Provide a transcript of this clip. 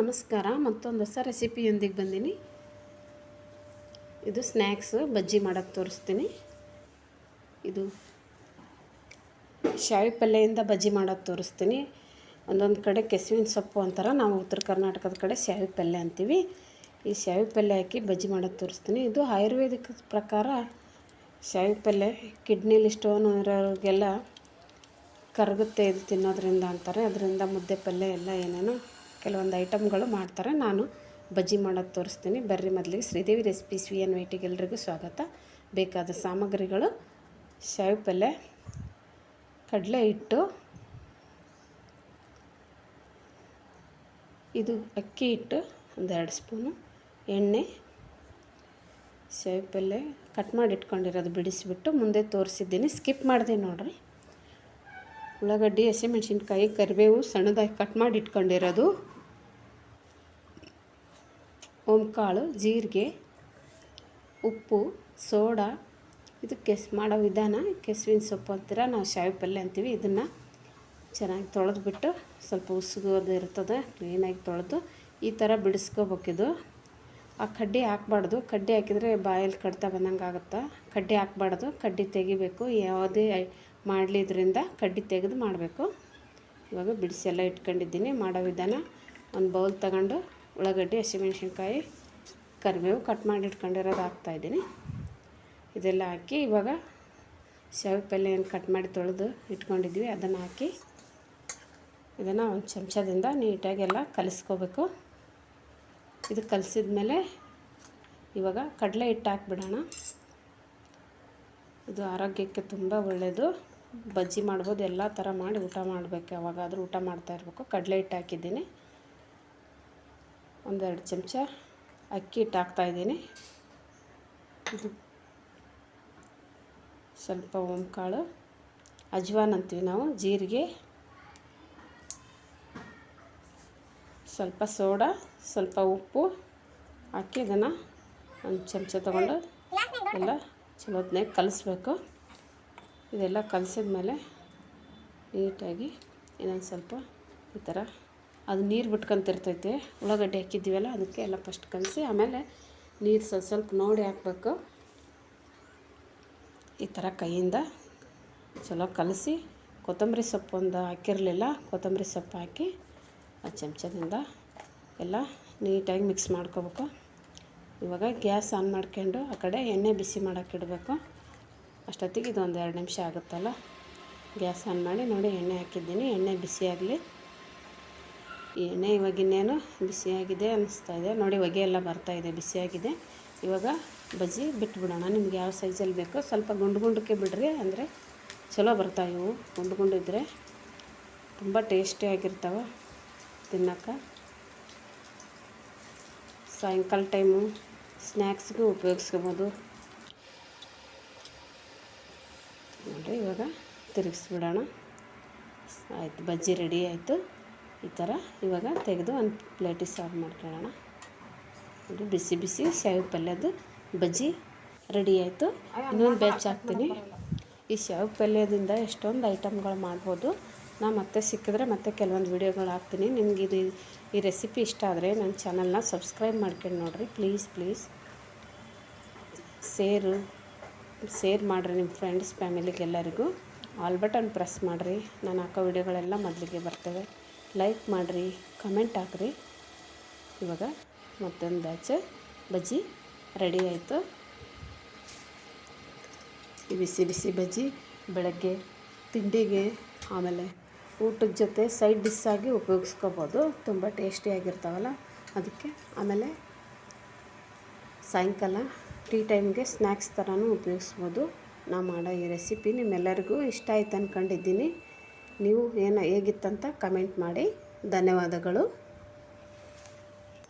ನಮಸ್ಕಾರ, ಮತ್ತೊಂದು ಹೊಸ ರೆಸಿಪಿಯೊಂದಿಗೆ ಬಂದೀನಿ. ಇದು ಸ್ನ್ಯಾಕ್ಸು ಬಜ್ಜಿ ಮಾಡೋಕ್ಕೆ ತೋರಿಸ್ತೀನಿ. ಇದು ಶಾವಿ ಪಲ್ಯದಿಂದ ಬಜ್ಜಿ ಮಾಡೋಕ್ಕೆ ತೋರಿಸ್ತೀನಿ. ಒಂದೊಂದು ಕಡೆ ಕೆಸುವಿನ ಸೊಪ್ಪು ಅಂತಾರೆ ನಾವು ಉತ್ತರ ಕರ್ನಾಟಕದ ಕಡೆ ಶಾವಿ ಪಲ್ಯ ಅಂತೀವಿ. ಈ ಶಾವಿ ಪಲ್ಯ ಹಾಕಿ ಬಜ್ಜಿ ಮಾಡೋಕ್ಕೆ ತೋರಿಸ್ತೀನಿ. ಇದು ಆಯುರ್ವೇದಿಕ ಪ್ರಕಾರ ಶಾವಿ ಪಲ್ಯ ಕಿಡ್ನಿಲಿ ಸ್ಟೋನ್ ಇರೋರಿಗೆಲ್ಲ ಕರಗುತ್ತೆ ಇದು ತಿನ್ನೋದ್ರಿಂದ ಅಂತಾರೆ. ಅದರಿಂದ ಮುದ್ದೆ ಪಲ್ಯ ಎಲ್ಲ ಏನೇನೋ ಕೆಲವೊಂದು ಐಟಮ್ಗಳು ಮಾಡ್ತಾರೆ. ನಾನು ಬಜ್ಜಿ ಮಾಡೋದು ತೋರಿಸ್ತೀನಿ. ಬರ್ರಿ ಮೊದಲಿಗೆ ಶ್ರೀದೇವಿ ರೆಸಿಪಿ ವಿ ಎನ್ ವೈಟಿಗೆ ಎಲ್ರಿಗೂ ಸ್ವಾಗತ. ಬೇಕಾದ ಸಾಮಗ್ರಿಗಳು ಶಾವಿ ಪಲ್ಯ, ಕಡಲೆ ಹಿಟ್ಟು, ಇದು ಅಕ್ಕಿ ಹಿಟ್ಟು ಒಂದೆರಡು ಸ್ಪೂನು, ಎಣ್ಣೆ ಶಾವಿ ಪಲ್ಯ ಕಟ್ ಮಾಡಿ ಇಟ್ಕೊಂಡಿರೋದು ಬಿಡಿಸಿಬಿಟ್ಟು ಮುಂದೆ ತೋರಿಸಿದ್ದೀನಿ. ಸ್ಕಿಪ್ ಮಾಡಿದೆ ನೋಡಿರಿ. ಉಳ್ಳಾಗಡ್ಡಿ, ಹಸಿಮೆಣ್ಸಿನ್ಕಾಯಿ, ಕರಿಬೇವು ಸಣ್ಣದಾಗಿ ಕಟ್ ಮಾಡಿ ಇಟ್ಕೊಂಡಿರೋದು. ಓಂಕಾಳು, ಜೀರಿಗೆ, ಉಪ್ಪು, ಸೋಡಾ, ಇದು ಕೆಸ್ ಮಾಡೋ ವಿಧಾನ, ಕೆಸುವಿನ ಸೊಪ್ಪು ಅಂತೀರ, ನಾವು ಶಾವಿ ಪಲ್ಯ ಅಂತೀವಿ. ಇದನ್ನು ಚೆನ್ನಾಗಿ ತೊಳೆದ್ಬಿಟ್ಟು ಸ್ವಲ್ಪ ಉಸುಗೋದು ಇರ್ತದೆ, ಕ್ಲೀನಾಗಿ ತೊಳೆದು ಈ ಥರ ಬಿಡಿಸ್ಕೋಬೇಕಿದು ಆ ಕಡ್ಡಿ ಹಾಕ್ಬಾರ್ದು. ಕಡ್ಡಿ ಹಾಕಿದರೆ ಬಾಯಲ್ಲಿ ಕಡ್ತಾ ಬಂದಂಗೆ ಆಗುತ್ತೆ? ಕಡ್ಡಿ ಹಾಕ್ಬಾರ್ದು. ಕಡ್ಡಿ ತೆಗಿಬೇಕು. ಯಾವುದೇ ಮಾಡಲಿದ್ರಿಂದ ಕಡ್ಡಿ ತೆಗೆದು ಮಾಡಬೇಕು. ಇವಾಗ ಬಿಡಿಸಿ ಎಲ್ಲ ಇಟ್ಕೊಂಡಿದ್ದೀನಿ. ಮಾಡೋ ವಿಧಾನ ಒಂದು ಬೌಲ್ ತಗೊಂಡು ಉಳ್ಳಾಗಡ್ಡಿ, ಹಸಿಮೆಣ್ಸಿನ್ಕಾಯಿ, ಕರಿಬೇವು ಕಟ್ ಮಾಡಿ ಇಟ್ಕೊಂಡಿರೋದು ಹಾಕ್ತಾಯಿದ್ದೀನಿ ಇದೆಲ್ಲ ಹಾಕಿ ಇವಾಗ ಶಾವಿ ಪಲ್ಯ ಏನು ಕಟ್ ಮಾಡಿ ತೊಳೆದು ಇಟ್ಕೊಂಡಿದ್ವಿ. ಅದನ್ನು ಹಾಕಿ ಇದನ್ನು ಒಂದು ಚಮಚದಿಂದ ನೀಟಾಗೆಲ್ಲ ಕಲಿಸ್ಕೋಬೇಕು. ಇದು ಕಲಸಿದ ಮೇಲೆ ಇವಾಗ ಕಡಲೆ ಹಿಟ್ಟು ಹಾಕ್ಬಿಡೋಣ. ಇದು ಆರೋಗ್ಯಕ್ಕೆ ತುಂಬ ಒಳ್ಳೆಯದು ಬಜ್ಜಿ ಮಾಡ್ಬೋದು, ಎಲ್ಲ ಥರ ಮಾಡಿ ಊಟ ಮಾಡಬೇಕು. ಯಾವಾಗಾದರೂ ಊಟ ಮಾಡ್ತಾ ಇರಬೇಕು. ಕಡಲೆ ಹಿಟ್ಟು ಹಾಕಿದ್ದೀನಿ. ಒಂದೆರಡು ಚಮಚ ಅಕ್ಕಿ ಹಿಟ್ಟು ಹಾಕ್ತಾಯಿದ್ದೀನಿ ಸ್ವಲ್ಪ ಓಂಕಾಳು, ಅಜ್ವಾನ್ ಅಂತೀವಿ ನಾವು, ಜೀರಿಗೆ, ಸ್ವಲ್ಪ ಸೋಡಾ, ಸ್ವಲ್ಪ ಉಪ್ಪು ಹಾಕಿ ಇದನ್ನು ಒಂದು ಚಮಚ ತೊಗೊಂಡು ಎಲ್ಲ ಚಲೋತ್ನಾಗ ಕಲಿಸ್ಬೇಕು. ಇದೆಲ್ಲ ಕಲಸಿದ ಮೇಲೆ ನೀಟಾಗಿ ಇನ್ನೊಂದು ಸ್ವಲ್ಪ ಈ ಥರ ಅದು ನೀರು ಬಿಟ್ಕೊಂತಿರ್ತೈತೆ, ಉಳ್ಳಾಗಡ್ಡಿ ಹಾಕಿದ್ದೀವಲ್ಲ ಅದಕ್ಕೆ ಎಲ್ಲ ಫಸ್ಟ್ ಕಲಸಿ, ಆಮೇಲೆ ನೀರು ಸ್ವಲ್ಪ ಸ್ವಲ್ಪ ನೋಡಿ ಹಾಕಬೇಕು. ಈ ಥರ ಕೈಯಿಂದ ಚಲೋ ಕಲಸಿ, ಕೊತ್ತಂಬರಿ ಸೊಪ್ಪು ಒಂದು ಹಾಕಿರಲಿಲ್ಲ, ಕೊತ್ತಂಬರಿ ಸೊಪ್ಪು ಹಾಕಿ ಆ ಚಮಚದಿಂದ ಎಲ್ಲ ನೀಟಾಗಿ ಮಿಕ್ಸ್ ಮಾಡ್ಕೋಬೇಕು. ಇವಾಗ ಗ್ಯಾಸ್ ಆನ್ ಮಾಡ್ಕೊಂಡು ಆ ಕಡೆ ಎಣ್ಣೆ ಬಿಸಿ ಮಾಡೋಕೆ ಇಡಬೇಕು. ಅಷ್ಟೊತ್ತಿಗೆ ಇದೊಂದು ಎರಡು ನಿಮಿಷ ಆಗುತ್ತಲ್ಲ. ಗ್ಯಾಸ್ ಆನ್ ಮಾಡಿ ನೋಡಿ ಎಣ್ಣೆ ಹಾಕಿದ್ದೀನಿ. ಎಣ್ಣೆ ಬಿಸಿಯಾಗಲಿ. ಎಣ್ಣೆ ಇವಾಗ ಇನ್ನೇನು ಬಿಸಿಯಾಗಿದೆ ಅನ್ನಿಸ್ತಾ ಇದೆ. ನೋಡಿ, ಹೊಗೆ ಎಲ್ಲ ಬರ್ತಾ ಇದೆ, ಬಿಸಿಯಾಗಿದೆ. ಇವಾಗ ಬಜ್ಜಿ ಬಿಟ್ಬಿಡೋಣ. ನಿಮ್ಗೆ ಯಾವ ಸೈಜಲ್ಲಿ ಬೇಕೋ ಸ್ವಲ್ಪ ಗುಂಡು ಗುಂಡಕ್ಕೆ ಬಿಡ್ರಿ. ಅಂದರೆ ಚಲೋ ಬರ್ತಾವೆ ಇವು. ಗುಂಡು ಗುಂಡು ಇದ್ದರೆ ತುಂಬ ಟೇಸ್ಟಿಯಾಗಿರ್ತಾವೆ ತಿನ್ನೋಕೆ ಸಾಯಂಕಾಲ ಟೈಮು ಸ್ನ್ಯಾಕ್ಸ್ಗೂ ಉಪಯೋಗಿಸ್ಕೋಬೋದು. ನೋಡಿರಿ ಇವಾಗ ತಿರುಗಿಸ್ಬಿಡೋಣ. ಆಯಿತು, ಬಜ್ಜಿ ರೆಡಿ ಆಯಿತು. ಈ ಥರ ಇವಾಗ ತೆಗೆದು ಒಂದು ಪ್ಲೇಟಿಗೆ ಸರ್ವ್ ಮಾಡ್ಕೊಳ್ಳೋಣ. ಇದು ಬಿಸಿ ಬಿಸಿ ಶಾವಿ ಪಲ್ಯದ್ದು ಬಜ್ಜಿ ರೆಡಿ ಆಯಿತು. ಇನ್ನೊಂದು ಬೆಚ್ಚ ಹಾಕ್ತೀನಿ. ಈ ಶಾವಿ ಪಲ್ಯದಿಂದ ಎಷ್ಟೊಂದು ಐಟಮ್ಗಳು ಮಾಡ್ಬೋದು. ನಾನು ಮತ್ತೆ ಸಿಕ್ಕಿದ್ರೆ ಮತ್ತೆ ಕೆಲವೊಂದು ವೀಡಿಯೋಗಳು ಹಾಕ್ತೀನಿ. ನಿಮ್ಗೆ ಇದು ಈ ರೆಸಿಪಿ ಇಷ್ಟ ಆದರೆ ನನ್ನ ಚಾನಲ್ನ ಸಬ್ಸ್ಕ್ರೈಬ್ ಮಾಡ್ಕೊಂಡು ನೋಡಿರಿ. ಪ್ಲೀಸ್ ಪ್ಲೀಸ್ ಸೇರು, ಸೇರ್ ಮಾಡಿರಿ ನಿಮ್ಮ ಫ್ರೆಂಡ್ಸ್ ಫ್ಯಾಮಿಲಿಗೆಲ್ಲರಿಗೂ ಆಲ್ ಬಟನ್ ಪ್ರೆಸ್ ಮಾಡಿರಿ. ನಾನು ಹಾಕೋ ವಿಡಿಯೋಗಳೆಲ್ಲ ಮೊದಲಿಗೆ ಬರ್ತವೆ. ಲೈಕ್ ಮಾಡಿರಿ ಕಮೆಂಟ್ ಹಾಕ್ರಿ. ಇವಾಗ ಮತ್ತೊಂದು ಬ್ಯಾಚ್ ಬಜ್ಜಿ ರೆಡಿ ಆಯಿತು. ಈ ಬಿಸಿ ಬಿಸಿ ಬಜ್ಜಿ ಬೆಳಗ್ಗೆ ತಿಂಡಿಗೆ, ಆಮೇಲೆ ಊಟದ ಜೊತೆ ಸೈಡ್ ಡಿಶ್ ಆಗಿ ಉಪಯೋಗಿಸ್ಕೋಬೋದು. ತುಂಬ ಟೇಸ್ಟಿಯಾಗಿರ್ತಾವಲ್ಲ ಅದಕ್ಕೆ ಆಮೇಲೆ ಸಾಯಂಕಾಲ ಟೀ ಟೈಮ್ಗೆ ಸ್ನ್ಯಾಕ್ಸ್ ಥರನೂ ಉಪಯೋಗಿಸ್ಬೋದು. ನಾ ಮಾಡೋ ಈ ರೆಸಿಪಿ ನಿಮ್ಮೆಲ್ಲರಿಗೂ ಇಷ್ಟ ಆಯ್ತು ಅಂದ್ಕೊಂಡಿದ್ದೀನಿ ನೀವು ಏನು ಹೇಗಿತ್ತಂತ ಕಮೆಂಟ್ ಮಾಡಿ. ಧನ್ಯವಾದಗಳು.